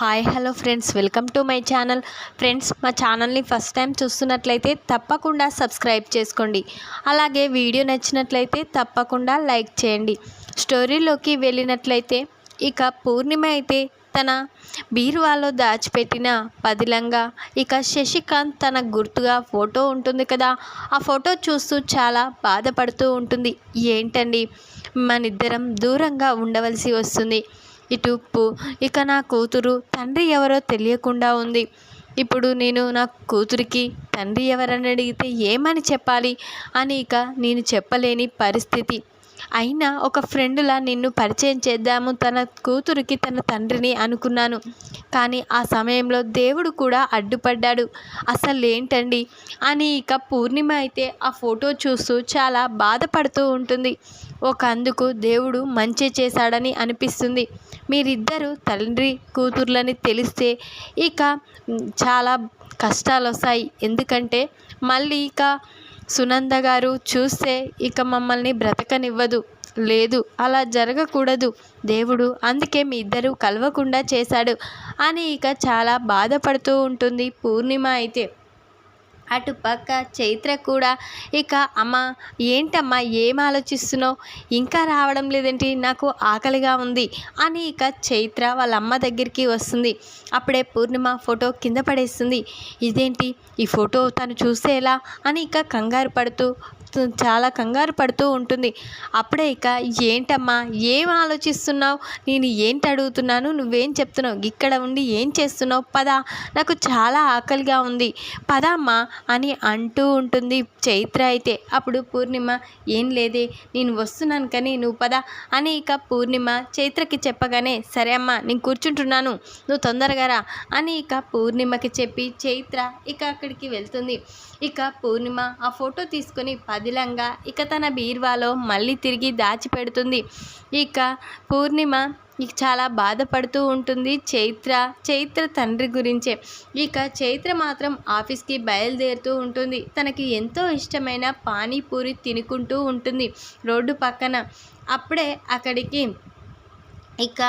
Hi hello friends welcome to my channel friends మా ఛానల్ని first time చూస్తున్నట్లయితే తప్పకుండా సబ్స్క్రైబ్ చేసుకోండి. అలాగే వీడియో నచ్చినట్లయితే తప్పకుండా లైక్ చేయండి. స్టోరీలోకి వెళ్ళినట్లయితే ఇక పూర్ణిమ అయితే తన బీరువాలో దాచిపెట్టిన పదిలంగా ఇక శశికాంత్ తన గుర్తుగా ఫోటో ఉంటుంది కదా ఆ ఫోటో చూస్తూ చాలా బాధపడుతూ ఉంటుంది. ఏంటండి? మనిద్దరం దూరంగా ఉండవలసి వస్తుంది. ఇటు ఉప్పు ఇక నా కూతురు తండ్రి ఎవరో తెలియకుండా ఉంది. ఇప్పుడు నేను నా కూతురికి తండ్రి ఎవరని అడిగితే ఏమని చెప్పాలి? అని ఇక నేను చెప్పలేని పరిస్థితి. అయినా ఒక ఫ్రెండ్లా నిన్ను పరిచయం చేద్దాము తన కూతురికి తన తండ్రిని అనుకున్నాను. కానీ ఆ సమయంలో దేవుడు కూడా అడ్డుపడ్డాడు. అసలు ఏంటండి? అని ఇక పూర్ణిమ అయితే ఆ ఫోటో చూస్తూ చాలా బాధపడుతూ ఉంటుంది. ఒక అందుకు దేవుడు మంచి చేశాడని అనిపిస్తుంది. మీరిద్దరూ తండ్రి కూతుర్లని తెలిస్తే ఇక చాలా కష్టాలు వస్తాయి ఎందుకంటే మళ్ళీ ఇక సునంద గారు చూస్తే ఇక మమ్మల్ని బ్రతకనివ్వదు. లేదు అలా జరగకూడదు. దేవుడు అందుకే మీ ఇద్దరు కలవకుండా చేశాడు అని ఇక చాలా బాధపడుతూ ఉంటుంది పూర్ణిమ అయితే. అటు పక్క చైత్ర కూడా ఇక అమ్మ ఏంటమ్మా ఏం ఆలోచిస్తున్నావు? ఇంకా రావడం లేదేంటి? నాకు ఆకలిగా ఉంది అని ఇక చైత్ర వాళ్ళ అమ్మ దగ్గరికి వస్తుంది. అప్పుడే పూర్ణిమ ఫోటో కింద పడేస్తుంది. ఇదేంటి? ఈ ఫోటో తను చూసేలా అని ఇక కంగారు పడుతూ చాలా కంగారు పడుతూ ఉంటుంది. అప్పుడే ఇక ఏంటమ్మా ఏం ఆలోచిస్తున్నావు? నేను ఏంటి అడుగుతున్నాను? నువ్వేం చెప్తున్నావు? ఇక్కడ ఉండి ఏం చేస్తున్నావు? పద. నాకు చాలా ఆకలిగా ఉంది. పద అమ్మా అని అంటూ ఉంటుంది చైత్ర అయితే. అప్పుడు పూర్ణిమ ఏం లేదే నేను వస్తున్నాను కానీ నువ్వు పద అని ఇక పూర్ణిమ చైత్రకి చెప్పగానే సరే అమ్మా నేను కూర్చుంటున్నాను. నువ్వు తొందరగా రా అని ఇక పూర్ణిమకి చెప్పి చైత్ర ఇక అక్కడికి వెళ్తుంది. ఇక పూర్ణిమ ఆ ఫోటో తీసుకొని పద పదిలంగా ఇక తన బీర్వాలో మళ్ళీ తిరిగి దాచిపెడుతుంది. ఇక పూర్ణిమ ఇక చాలా బాధపడుతూ ఉంటుంది చైత్ర చైత్ర తండ్రి గురించే. ఇక చైత్ర మాత్రం ఆఫీస్కి బయలుదేరుతూ ఉంటుంది. తనకి ఎంతో ఇష్టమైన పానీపూరి తినుకుంటూ ఉంటుంది రోడ్డు పక్కన. అప్పుడే అక్కడికి ఇక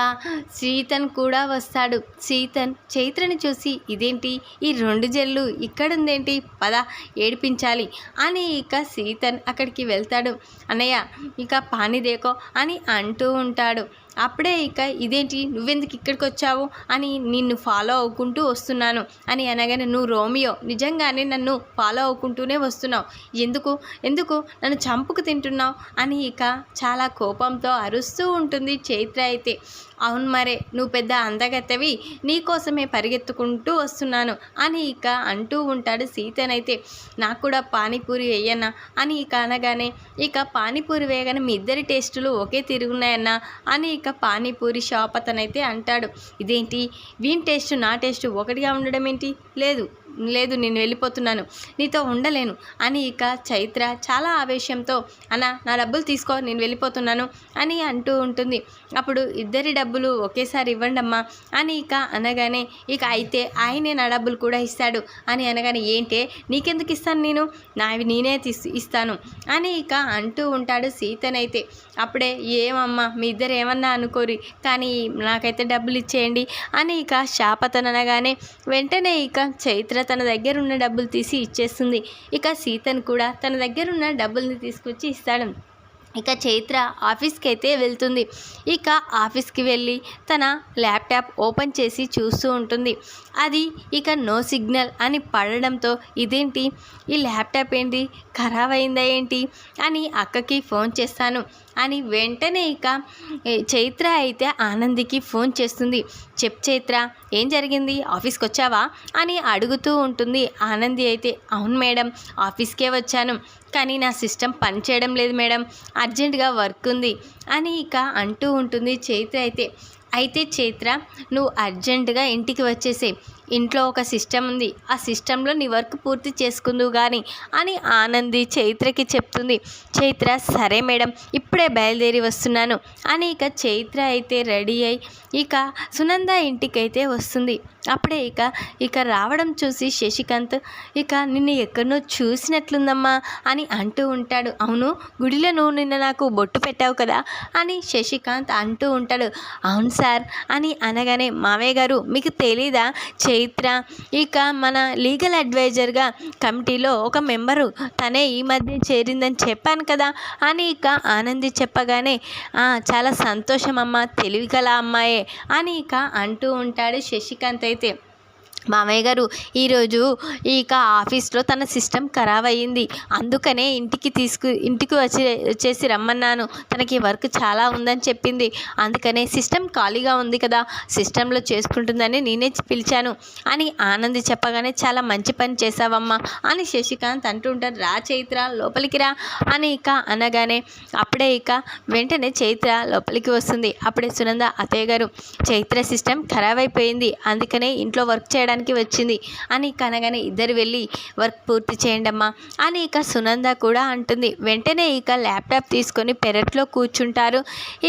సీతన్ కూడా వస్తాడు. సీతన్ చైత్రని చూసి ఇదేంటి? ఈ రెండు జల్లు ఇక్కడుందేంటి? పద ఏడిపించాలి అని ఇక సీతన్ అక్కడికి వెళ్తాడు. అన్నయ్య ఇక పాని దేకో అని అంటూ ఉంటాడు. అప్పుడే ఇక ఇదేంటి? నువ్వెందుకు ఇక్కడికి వచ్చావు? అని నిన్ను ఫాలో అవ్వుకుంటూ వస్తున్నాను. అని అనగానే నువ్వు రోమియో నిజంగానే నన్ను ఫాలో అవ్వుకుంటూనే వస్తున్నావు. ఎందుకు? ఎందుకు? నన్ను చంపుకు తింటున్నావు? అని ఇక చాలా కోపంతో అరుస్తూ ఉంటుంది చైత్ర అయితే. అవును మరే నువ్వు పెద్ద అందగత్తవి నీకోసమే పరిగెత్తుకుంటూ వస్తున్నాను అని ఇక అంటూ ఉంటాడు సీతనైతే. నాకు కూడా పానీపూరి వేయన్నా అని ఇక అనగానే ఇక పానీపూరి వేయగానే మీ ఇద్దరి టేస్టులు ఒకే తిరుగున్నాయన్నా అని ఇక పానీపూరి షాప్ అతనైతే అంటాడు. ఇదేంటి? వీని టేస్ట్ నా టేస్ట్ ఒకటిగా ఉండడం ఏంటి లేదు. లేదు నేను వెళ్ళిపోతున్నాను. నీతో ఉండలేను. అని ఇక చైత్ర చాలా ఆవేశంతో అన్న నా డబ్బులు తీసుకో నేను వెళ్ళిపోతున్నాను అని అంటూ ఉంటుంది. అప్పుడు ఇద్దరి డబ్బులు ఒకేసారి ఇవ్వండమ్మా అని ఇక అనగానే ఇక అయితే ఆయనే నా డబ్బులు కూడా ఇస్తాడు అని అనగానే ఏంటే నీకెందుకు ఇస్తాను నేను? నావి నేనే తీసి ఇస్తాను అని ఇక అంటూ ఉంటాడు సీతనైతే. అప్పుడే ఏమమ్మా మీ ఇద్దరు ఏమన్నా అనుకోరి కానీ నాకైతే డబ్బులు ఇచ్చేయండి అని ఇక శాపతనగానే అనగానే వెంటనే ఇక చైత్ర తన దగ్గర ఉన్న డబ్బులు తీసి ఇచ్చేస్తుంది. ఇక సీతను కూడా తన దగ్గర ఉన్న డబ్బుల్ని తీసుకొచ్చి ఇస్తాడు. ఇక చైత్ర ఆఫీస్కి అయితే వెళ్తుంది. ఇక ఆఫీస్కి వెళ్ళి తన ల్యాప్టాప్ ఓపెన్ చేసి చూస్తూ ఉంటుంది. అది ఇక నో సిగ్నల్ అని పడడంతో ఇదేంటి? ఈ ల్యాప్టాప్ ఏంటి? ఖరాబ్ అయిందా ఏంటి? అని అక్కకి ఫోన్ చేస్తాను. అని వెంటనే ఇక చైత్ర అయితే ఆనందికి ఫోన్ చేస్తుంది. చెప్ చైత్ర ఏం జరిగింది? ఆఫీస్కి వచ్చావా అని అడుగుతూ ఉంటుంది. ఆనంది అయితే అవును మేడం ఆఫీస్కే వచ్చాను. కానీ నా సిస్టమ్ పనిచేయడం లేదు మేడం. అర్జెంటుగా వర్క్ ఉంది. అని ఇక అంటూ ఉంటుంది చైత్ర అయితే. అయితే చైత్ర నువ్వు అర్జెంటుగా ఇంటికి వచ్చేసే ఇంట్లో ఒక సిస్టమ్ ఉంది. ఆ సిస్టంలో నీ వర్క్ పూర్తి చేసుకుందువు కానీ అని ఆనంది చైత్రకి చెప్తుంది. చైత్ర సరే మేడం ఇప్పుడే బయలుదేరి వస్తున్నాను అని ఇక చైత్ర అయితే రెడీ అయి ఇక సునంద ఇంటికైతే వస్తుంది. అప్పుడే ఇక ఇక రావడం చూసి శశికాంత్ ఇక నిన్ను ఎక్కడనో చూసినట్లుందమ్మా అని అంటూ ఉంటాడు. అవును గుడిలో నువ్వు నిన్న నాకు బొట్టు పెట్టావు కదా అని శశికాంత్ అంటూ ఉంటాడు. అవును సార్ అని అనగానే మావయ్య గారు మీకు తెలీదా? చైత్ర ఇక మన లీగల్ అడ్వైజర్గా కమిటీలో ఒక మెంబరు తనే ఈ మధ్య చేరిందని చెప్పాను కదా. అని ఇక ఆనంది చెప్పగానే "ఆ, చాలా సంతోషం అమ్మ తెలివి గల అమ్మాయే అని ఇక అంటూ ఉంటాడు శశికాంత్ అయితే. మామయ్య గారు ఈరోజు ఇక ఆఫీస్లో తన సిస్టమ్ ఖరాబ్ అయ్యింది. అందుకనే ఇంటికి తీసుకు ఇంటికి వచ్చి వచ్చేసి రమ్మన్నాను. తనకి వర్క్ చాలా ఉందని చెప్పింది. అందుకనే సిస్టమ్ ఖాళీగా ఉంది కదా సిస్టంలో చేసుకుంటుందని నేనే పిలిచాను. అని ఆనంది చెప్పగానే చాలా మంచి పని చేశావమ్మా అని శశికాంత్ అంటూ ఉంటారు రా చైత్ర లోపలికి రా అని ఇక అనగానే అప్పుడే ఇక వెంటనే చైత్ర లోపలికి వస్తుంది. అప్పుడే సునంద అత్తయ్య గారు చైత్ర సిస్టమ్ ఖరాబ్ అయిపోయింది. అందుకనే ఇంట్లో వర్క్ చేయడం చేయడానికి వచ్చింది. అని కనగానే ఇద్దరు వెళ్ళి వర్క్ పూర్తి చేయండమ్మా అని ఇక సునంద కూడా అంటుంది. వెంటనే ఇక ల్యాప్టాప్ తీసుకొని పెరట్లో కూర్చుంటారు.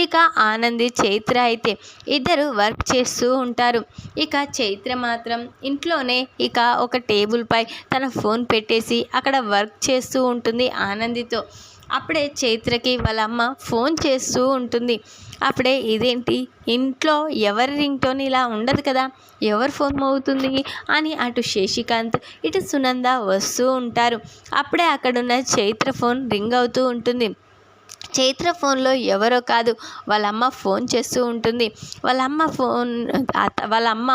ఇక ఆనంది చైత్ర అయితే ఇద్దరు వర్క్ చేస్తూ ఉంటారు. ఇక చైత్ర మాత్రం ఇంట్లోనే ఇక ఒక టేబుల్ పై తన ఫోన్ పెట్టేసి అక్కడ వర్క్ చేస్తూ ఉంటుంది ఆనందితో. అప్పుడే చైత్రకి వాళ్ళ అమ్మ ఫోన్ చేస్తూ ఉంటుంది. అప్పుడే ఇదేంటి? ఇంట్లో ఎవరి రింగ్టోన్ ఇలా ఉండదు కదా? ఎవరు ఫోన్ మోగుతుంది? అని అటు శశికాంత్ ఇటు సునంద వస్తూ ఉంటారు. అప్పుడే అక్కడున్న చైత్ర ఫోన్ రింగ్ అవుతూ ఉంటుంది. చైత్ర ఫోన్లో ఎవరో కాదు వాళ్ళ అమ్మ ఫోన్ చేస్తూ ఉంటుంది. వాళ్ళ అమ్మ ఫోన్ వాళ్ళమ్మ వాళ్ళ అమ్మ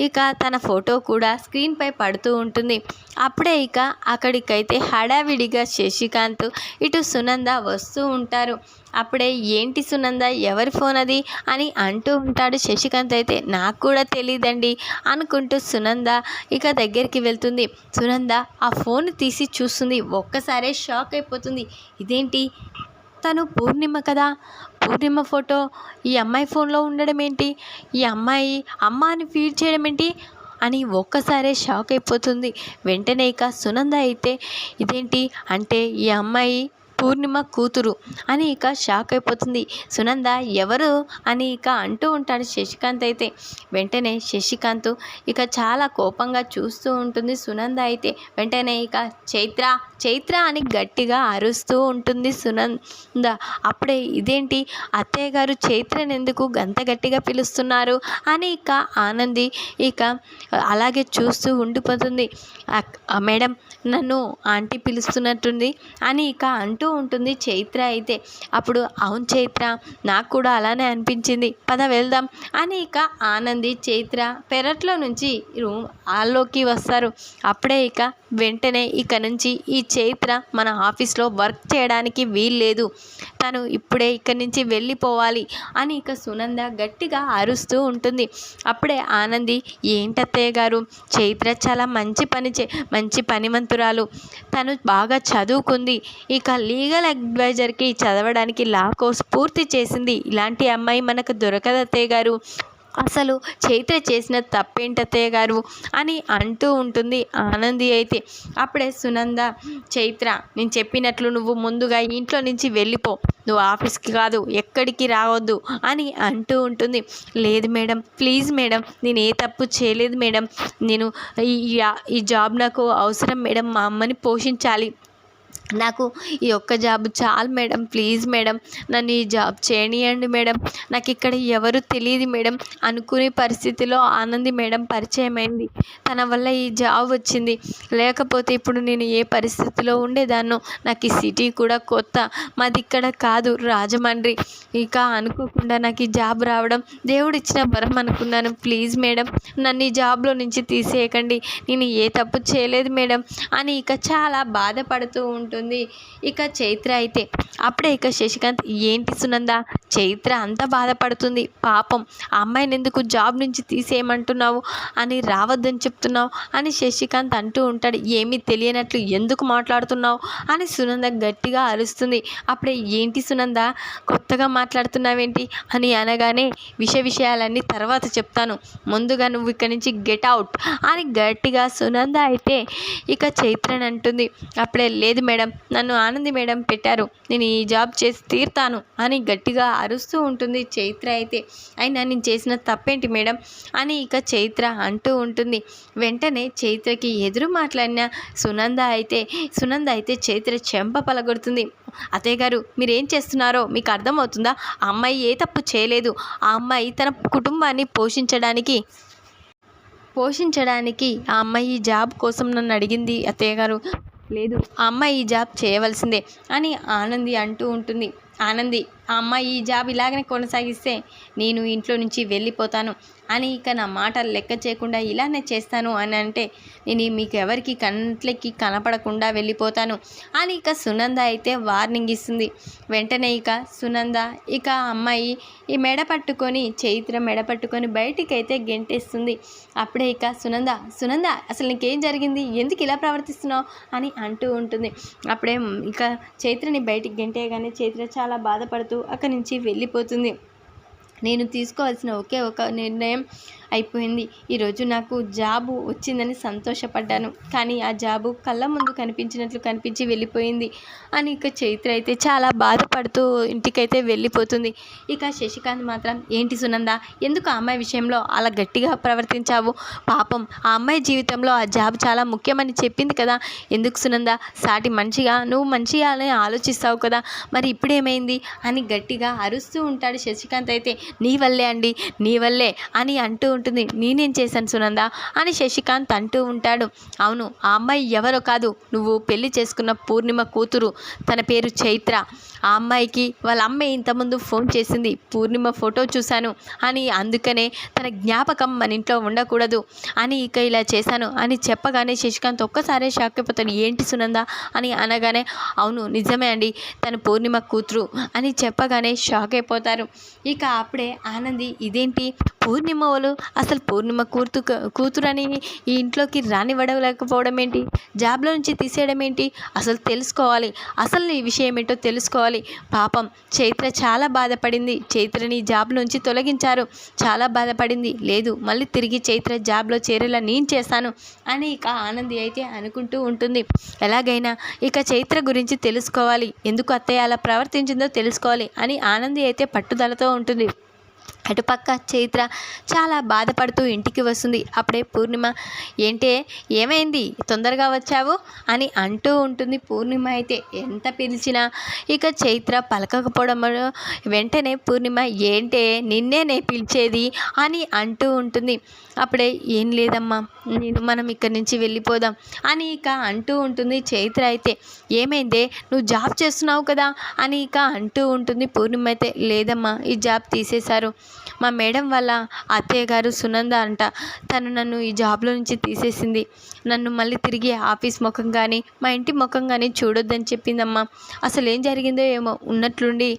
ఇక తన ఫోటో కూడా స్క్రీన్పై పడుతూ ఉంటుంది. అప్పుడే ఇక అక్కడికైతే హడావిడిగా శశికాంత్ ఇటు సునంద వస్తూ ఉంటారు. అప్పుడే ఏంటి సునంద ఎవరి ఫోన్ అది? అని అంటూ ఉంటాడు శశికాంత్ అయితే. నాకు కూడా తెలియదండి అనుకుంటూ సునంద ఇక దగ్గరికి వెళ్తుంది. సునంద ఆ ఫోన్ తీసి చూస్తుంది. ఒక్కసారే షాక్ అయిపోతుంది. ఇదేంటి? తను పూర్ణిమ కదా. పూర్ణిమ ఫోటో ఈ అమ్మాయి ఫోన్లో ఉండడం ఏంటి? ఈ అమ్మాయి అమ్మ అని ఫీడ్ చేయడం ఏంటి? అని ఒక్కసారే షాక్ అయిపోతుంది. వెంటనే ఇక సునంద అయితే ఇదేంటి? అంటే ఈ అమ్మాయి పూర్ణిమ కూతురు. అని ఇక షాక్ అయిపోతుంది. సునంద ఎవరు? అని ఇక అంటూ ఉంటాడు శశికాంత్ అయితే. వెంటనే శశికాంత్ ఇక చాలా కోపంగా చూస్తూ ఉంటుంది సునంద అయితే. వెంటనే ఇక చైత్ర చైత్ర అని గట్టిగా అరుస్తూ ఉంటుంది సునంద. అప్పుడే ఇదేంటి? అత్తయ్య గారు చైత్రని ఎందుకు గంత గట్టిగా పిలుస్తున్నారు? అని ఇక ఆనంది ఇక అలాగే చూస్తూ ఉండిపోతుంది. మేడం నన్ను ఆంటీ పిలుస్తున్నట్టుంది అని ఇక అంటూ ఉంటుంది చైత్ర అయితే. అప్పుడు అవును చైత్ర నాకు కూడా అలానే అనిపించింది. పద వెళ్దాం. అని ఇక ఆనంది చైత్ర పెరట్లో నుంచి రూమ్ హాల్లోకి వస్తారు. అప్పుడే ఇక వెంటనే ఇక నుంచి ఈ చైత్ర మన ఆఫీస్లో వర్క్ చేయడానికి వీల్లేదు. తను ఇప్పుడే ఇక్కడి నుంచి వెళ్ళిపోవాలి అని ఇక సునంద గట్టిగా అరుస్తూ ఉంటుంది. అప్పుడే ఆనంది ఏంటత్తయ్య గారు చైత్ర చాలా మంచి పని చే మంచి పనిమంతురాలు. తను బాగా చదువుకుంది. ఇక లీగల్ అడ్వైజర్కి చదవడానికి లా కోర్స్ పూర్తి చేసింది. ఇలాంటి అమ్మాయి మనకు దొరకదత్తయ్య గారు. అసలు చైత్ర చేసిన తప్పేంటత్తయ్య గారు? అని అంటూ ఉంటుంది ఆనంది అయితే. అప్పుడే సునంద చైత్ర నేను చెప్పినట్లు నువ్వు ముందుగా ఇంట్లో నుంచి వెళ్ళిపో. నువ్వు ఆఫీస్కి కాదు ఎక్కడికి రావద్దు అని అంటూ ఉంటుంది. లేదు మేడం ప్లీజ్ మేడం నేను ఏ తప్పు చేయలేదు మేడం. నేను ఈ ఈ జాబ్ నాకు అవసరం మేడం మా అమ్మని పోషించాలి. నాకు ఈ ఒక్క జాబ్ చాలు మేడం ప్లీజ్ మేడం. నన్ను ఈ జాబ్ చేయనియండి మేడం. నాకు ఇక్కడ ఎవరు తెలియదు మేడం. అనుకునే పరిస్థితిలో ఆనంది మేడం పరిచయమైంది తన వల్ల ఈ జాబ్ వచ్చింది. లేకపోతే ఇప్పుడు నేను ఏ పరిస్థితిలో ఉండేదాన్నో నాకు ఈ సిటీ కూడా కొత్త. మాది ఇక్కడ కాదు రాజమండ్రి. ఇక అనుకోకుండా నాకు ఈ జాబ్ రావడం దేవుడు ఇచ్చిన వరం అనుకున్నాను. ప్లీజ్ మేడం నన్ను ఈ జాబ్లో నుంచి తీసేయకండి. నేను ఏ తప్పు చేయలేదు మేడం అని ఇక చాలా బాధపడుతూ ఉంటుంది ఉంటుంది ఇక చైత్ర అయితే అప్పుడే ఇక శశికాంత్ ఏంటి సునంద? చైత్ర అంత బాధపడుతుంది. పాపం అమ్మాయిని ఎందుకు జాబ్ నుంచి తీసేయమంటున్నావు? అని రావద్దని చెప్తున్నావు అని శశికాంత్ అంటూ ఉంటాడు. ఏమీ తెలియనట్లు ఎందుకు మాట్లాడుతున్నావు? అని సునంద గట్టిగా అరుస్తుంది. అప్పుడే ఏంటి సునంద? కొత్తగా మాట్లాడుతున్నావేంటి? అని అనగానే విష విషయాలన్నీ తర్వాత చెప్తాను. ముందుగా నువ్వు ఇక్కడి నుంచి గెట్ అవుట్ అని గట్టిగా సునంద అయితే ఇక చైత్రని అంటుంది. అప్పుడే లేదు మేడం నన్ను ఆనంది మేడం పెట్టారు. నేను ఈ జాబ్ చేసి తీరుతాను అని గట్టిగా అరుస్తూ ఉంటుంది చైత్ర అయితే. అయినా నేను చేసిన తప్పేంటి మేడం? అని ఇక చైత్ర అంటూ ఉంటుంది. వెంటనే చైత్రకి ఎదురు మాట్లాడిన సునంద అయితే సునంద అయితే చైత్ర చెంప పలగొడుతుంది. అత్తయ్య గారు మీరేం చేస్తున్నారో మీకు అర్థమవుతుందా? ఆ అమ్మాయి ఏ తప్పు చేయలేదు. ఆ అమ్మాయి తన కుటుంబాన్ని పోషించడానికి పోషించడానికి ఆ అమ్మాయి ఈ జాబ్ కోసం నన్ను అడిగింది అత్తయ్య గారు. లేదు. ఆ అమ్మాయి ఈ జాబ్ చేయవలసిందే అని ఆనంది అంటూ ఉంటుంది. ఆనంది ఆ అమ్మాయి ఈ జాబ్ ఇలాగనే కొనసాగిస్తే నేను ఇంట్లో నుంచి వెళ్ళిపోతాను అని ఇక నా మాట లెక్క చేయకుండా ఇలానే చేస్తాను అని అంటే నేను మీకు ఎవరికి కంట్లకి కనపడకుండా వెళ్ళిపోతాను అని ఇక సునంద అయితే వార్నింగ్ ఇస్తుంది. వెంటనే ఇక సునంద ఇక అమ్మాయి ఈ మెడ పట్టుకొని చైత్ర మెడ పట్టుకొని బయటికి అయితే గెంటేస్తుంది. అప్పుడే ఇక సునంద సునంద అసలు నీకేం జరిగింది? ఎందుకు ఇలా ప్రవర్తిస్తున్నావు? అని అంటూ ఉంటుంది. అప్పుడే ఇక చైత్రని బయటికి గెంటేయగానే చైత్ర చాలా బాధపడుతూ అక్కడి నుంచి వెళ్ళిపోతుంది. నేను తీసుకోవాల్సిన ఒకే ఒక నిర్ణయం అయిపోయింది. ఈరోజు నాకు జాబు వచ్చిందని సంతోషపడ్డాను. కానీ ఆ జాబు కళ్ళ ముందు కనిపించినట్లు కనిపించి వెళ్ళిపోయింది. అని ఇక చైత్ర అయితే చాలా బాధపడుతూ ఇంటికైతే వెళ్ళిపోతుంది. ఇక శశికాంత్ మాత్రం ఏంటి సునంద ఎందుకు ఆ అమ్మాయి విషయంలో అలా గట్టిగా ప్రవర్తించావు? పాపం ఆ అమ్మాయి జీవితంలో ఆ జాబ్ చాలా ముఖ్యమని చెప్పింది కదా. ఎందుకు సునంద సాటి మంచిగా నువ్వు మంచిగా అని ఆలోచిస్తావు కదా. మరి ఇప్పుడేమైంది? అని గట్టిగా అరుస్తూ ఉంటాడు శశికాంత్ అయితే. నీ వల్లే అండి నీ వల్లే అని అంటూ ఉంటుంది. నేనేం చేశాను సునంద? అని శశికాంత్ అంటూ ఉంటాడు. అవును ఆ అమ్మాయి ఎవరో కాదు. నువ్వు పెళ్ళి చేసుకున్న పూర్ణిమ కూతురు. తన పేరు చైత్ర. ఆ అమ్మాయికి వాళ్ళ అమ్మ ఇంతకుముందు ఫోన్ చేసింది. పూర్ణిమ ఫోటో చూశాను అని అందుకనే తన జ్ఞాపకం మన ఇంట్లో ఉండకూడదు అని ఇక ఇలా చేశాను అని చెప్పగానే శశికాంత్ ఒక్కసారే షాక్ అయిపోతాడు. ఏంటి సునంద? అని అనగానే అవును నిజమే అండి. తన పూర్ణిమ కూతురు అని చెప్పగానే షాక్ అయిపోతారు. ఇక అప్పుడే ఆనంది ఇదేంటి? పూర్ణిమ వాళ్ళు అసలు పూర్ణిమ కూతురు కూతురని ఈ ఇంట్లోకి రానివ్వడలేకపోవడం ఏంటి జాబ్లో నుంచి తీసేయడం ఏంటి అసలు తెలుసుకోవాలి. అసలు ఈ విషయం ఏంటో తెలుసుకోవాలి. పాపం చైత్ర చాలా బాధపడింది. చైత్రని జాబ్ నుంచి తొలగించారు. చాలా బాధపడింది. లేదు మళ్ళీ తిరిగి చైత్ర జాబ్లో చేరేలా నేను చేస్తాను అని ఇక ఆనంది అయితే అనుకుంటూ ఉంటుంది. ఎలాగైనా ఇక చైత్ర గురించి తెలుసుకోవాలి. ఎందుకు అత్తయ్య అలా ప్రవర్తించిందో తెలుసుకోవాలి అని ఆనంది అయితే పట్టుదలతో ఉంటుంది. అటుపక్క చైత్ర చాలా బాధపడుతూ ఇంటికి వస్తుంది. అప్పుడే పూర్ణిమ ఏంటే ఏమైంది? తొందరగా వచ్చావు? అని అంటూ ఉంటుంది పూర్ణిమ అయితే. ఎంత పిలిచినా ఇక చైత్ర పలకకపోవడం వెంటనే పూర్ణిమ ఏంటే నిన్నేనే పిలిచేది? అని అంటూ ఉంటుంది. అప్పుడే ఏం లేదమ్మా నేను మనం ఇక్కడి నుంచి వెళ్ళిపోదాం అని ఇక అంటూ ఉంటుంది చైత్ర అయితే. ఏమైందే? నువ్వు జాబ్ చేస్తున్నావు కదా? అని ఇక అంటూ ఉంటుంది పూర్ణిమ అయితే. లేదమ్మా ఈ జాబ్ తీసేశారు. మా మేడం వల్ల అత్తయ్య గారు సునంద అంట. తను నన్ను ఈ జాబ్లో నుంచి తీసేసింది. నన్ను మళ్ళీ తిరిగి ఆఫీస్ ముఖం కానీ మా ఇంటి ముఖం కానీ చూడొద్దని చెప్పిందమ్మా. అసలు ఏం జరిగిందో ఏమో ఉన్నట్లుండి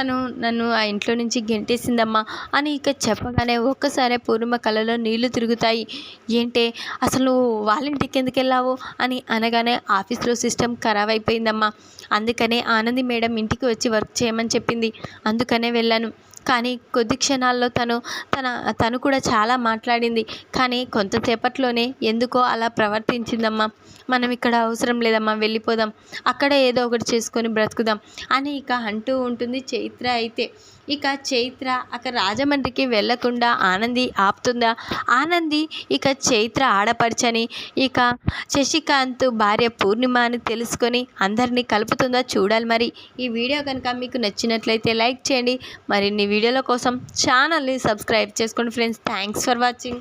తను నన్ను ఆ ఇంట్లో నుంచి గెంటేసిందమ్మా అని ఇక చెప్పగానే ఒక్కసారే పూర్ణిమ కళలో నీళ్ళు తిరుగుతాయి. ఏంటే అసలు వాళ్ళ ఇంటికి ఎందుకు వెళ్ళావు? అని అనగానే ఆఫీస్లో సిస్టమ్ ఖరాబ్ అయిపోయిందమ్మా. అందుకనే ఆనంది మేడం ఇంటికి వచ్చి వర్క్ చేయమని చెప్పింది. అందుకనే వెళ్ళాను. కానీ కొద్ది క్షణాల్లో తను తన తను కూడా చాలా మాట్లాడింది. కానీ కొంతసేపట్లోనే ఎందుకో అలా ప్రవర్తించిందమ్మా. మనం ఇక్కడ అవసరం లేదమ్మా వెళ్ళిపోదాం. అక్కడ ఏదో ఒకటి చేసుకొని బ్రతుకుదాం అని ఇక అంటూ ఉంటుంది చైత్ర అయితే. ఇక చైత్ర అక్కడ రాజమండ్రికి వెళ్ళకుండా ఆనంది ఆపుతుందా? ఆనంది ఇక చైత్ర ఆడపరచని ఇక శశికాంత్ భార్య పూర్ణిమ అని తెలుసుకొని అందరినీ కలుపుతుందా చూడాలి మరి. ఈ వీడియో కనుక మీకు నచ్చినట్లయితే లైక్ చేయండి. మరిన్ని వీడియోల కోసం ఛానల్ని సబ్స్క్రైబ్ చేసుకోండి ఫ్రెండ్స్. Thanks for watching